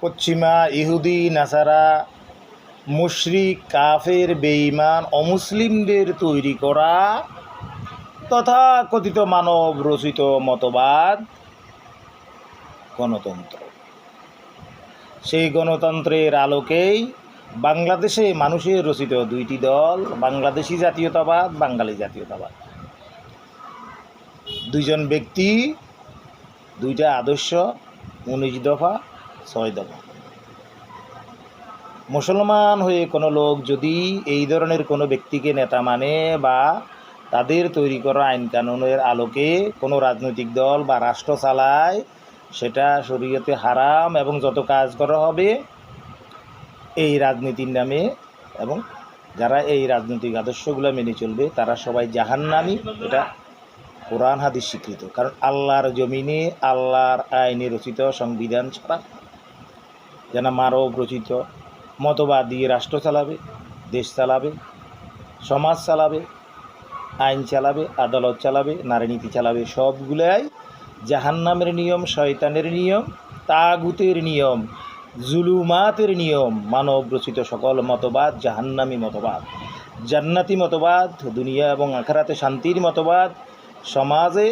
পশ্চিমা, ইহুদি, নাসারা, মুশরিক, কাফের, বেঈমান, অমুসলিমদের তৈরি করা তথা কথিত মানব রচিত মতবাদ গণতন্ত্র। সেই গণতন্ত্রের আলোকেই বাংলাদেশে মানুষের রচিত দুইটি দল, বাংলাদেশি জাতীয়তাবাদ, বাঙালি জাতীয়তাবাদ। দুইজন ব্যক্তি, দুইটা আদর্শ, উনিশ দফা ছয় দফা। মুসলমান হয়ে কোনো লোক যদি এই ধরনের কোনো ব্যক্তিকে নেতা মানে বা তাদের তৈরি করা আইন কানুনের আলোকে কোনো রাজনৈতিক দল বা রাষ্ট্র চালায়, সেটা শরীয়তে হারাম এবং যত কাজ করা হবে এই রাজনীতির নামে এবং যারা এই রাজনৈতিক আদর্শগুলো মেনে চলবে, তারা সবাই জাহান্নামি। এটা কোরআন হাদিস স্বীকৃত। কারণ আল্লাহর জমিনে আল্লাহর আইনে রচিত সংবিধান ছাড়া যেন মানব রচিত মতবাদ দিয়ে রাষ্ট্র চালাবে, দেশ চালাবে, সমাজ চালাবে, আইন চালাবে, আদালত চালাবে নারীনীতি চালাবে, সবগুলাই জাহান্নামের নিয়ম, শয়তানের নিয়ম, তাগুতের নিয়ম, জুলুমাতের নিয়ম, মানব রচিত সকল মতবাদ, জাহান্নামি মতবাদ, জান্নাতি মতবাদ, দুনিয়া এবং আখারাতে শান্তির মতবাদ, সমাজে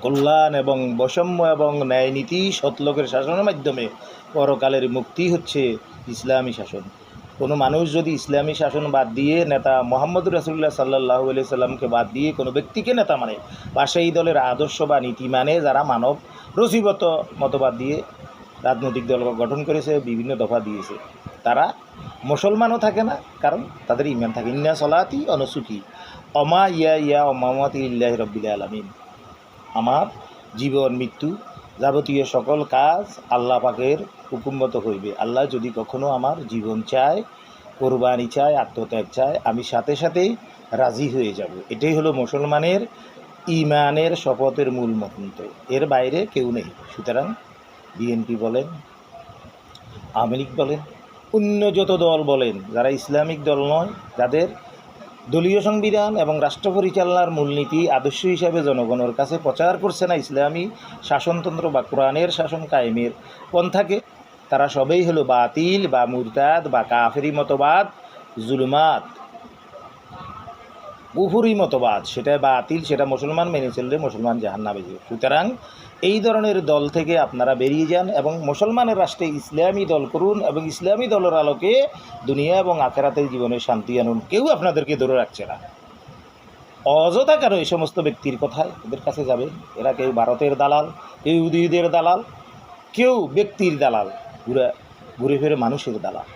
কল্যাণ এবং বৈষম্য এবং ন্যায় নীতি সৎলোকের শাসনের মাধ্যমে পরকালের মুক্তি হচ্ছে ইসলামী শাসন। কোনো মানুষ যদি ইসলামী শাসন বাদ দিয়ে নেতা মোহাম্মদ রাসুল্লাহ সাল্লাহ সাল্লামকে বাদ দিয়ে কোনো ব্যক্তিকে নেতা মানে বা সেই দলের আদর্শ বা নীতি মানে যারা মানব রসিবত মতবাদ দিয়ে রাজনৈতিক দল গঠন করেছে, বিভিন্ন দফা দিয়েছে, তারা মুসলমানও থাকে না, কারণ তাদের ইমান থাকে। ইন্না সলাতি অনুসুখী অমা ইয়া ইয়া অমামতি ইল্লাহ রব্বিল আলমিন। আমার জীবন, মৃত্যু যাবতীয় সকল কাজ আল্লাহ পাকের হুকুমমত হইবে। আল্লাহ যদি কখনো আমার জীবন চায়, কোরবানি চায়, আত্মত্যাগ চায়, আমি সাথে সাথেই রাজি হয়ে যাব। এটাই হলো মুসলমানের ইমানের শপথের মূল মন্ত্র। এর বাইরে কেউ নেই। সুতরাং বিএনপি বলেন, আওয়ামী লীগ বলেন, অন্য যত দল বলেন, যারা ইসলামিক দল নয়, যাদের দলীয় সংবিধান এবং রাষ্ট্র পরিচালনার মূলনীতি আদর্শ হিসাবে জনগণের কাছে প্রচার করছে না ইসলামী শাসনতন্ত্র বা কোরআনের শাসন কায়েমের পন্থাকে। তারা সবেই হলো বাতিল বা মুরতাদ বা কাফেরি মতবাদ, জুলুমাত। কুফুরি মতবাদ। সেটা বাতিল, সেটা মুসলমান মেনে চললে মুসলমান জাহান্নাবে যাবে। সুতরাং এই ধরনের দল থেকে আপনারা বেরিয়ে যান এবং মুসলমানের রাষ্ট্রে ইসলামী দল করুন এবং ইসলামী দলের আলোকে দুনিয়া এবং আখেরাতের জীবনে শান্তি আনুন। কেউ আপনাদেরকে ধরে রাখছে না। অযথা কেন এই সমস্ত ব্যক্তির কথায় এদের কাছে যাবে এরা কেউ ভারতের দালাল, কেউ ইহুদিদের দালাল, কেউ ব্যক্তির দালাল। ঘুরে ঘুরে ফিরে মানুষের দালাল।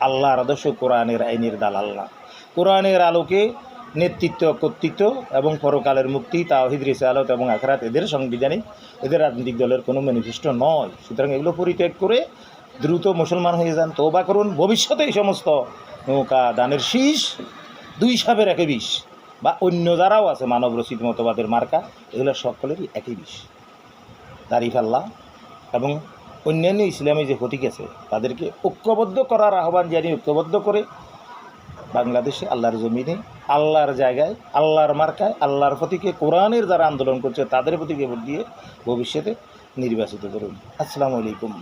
আল্লাহর আদর্শ কোরআনের আইনের দালাল না। কোরআনের আলোকে নেতৃত্ব কর্তৃত্ব এবং পরকালের মুক্তি, তাওহিদ, রিসালত এবং আখরাত এদের সাংবিধানিক এদের রাজনৈতিক দলের কোনো ম্যানিফেস্টো নয়। সুতরাং এগুলো পরিত্যাগ করে দ্রুত মুসলমান হয়ে যান তৌবা করুন। ভবিষ্যতে এই সমস্ত নৌকা দানের শীষ দুই সাপের একে বিষ বা অন্য যারাও আছে মানব রচিত মতবাদের মার্কা, এগুলো সকলেরই একই বিষ। দাঁড়িপাল্লা এবং অন্যান্য ইসলামী যে প্রতীক আছে, তাদেরকে ঐক্যবদ্ধ করার আহ্বান জানিয়ে ঐক্যবদ্ধ করে বাংলাদেশে আল্লাহর জমিনে আল্লাহর জায়গায়, আল্লাহর মার্কায়, আল্লাহর প্রতীকে কোরআনের যারা আন্দোলন করছে তাদের প্রতিকে ভোট দিয়ে ভবিষ্যতে নির্বাচিত করুন। আসসালামু আলাইকুম।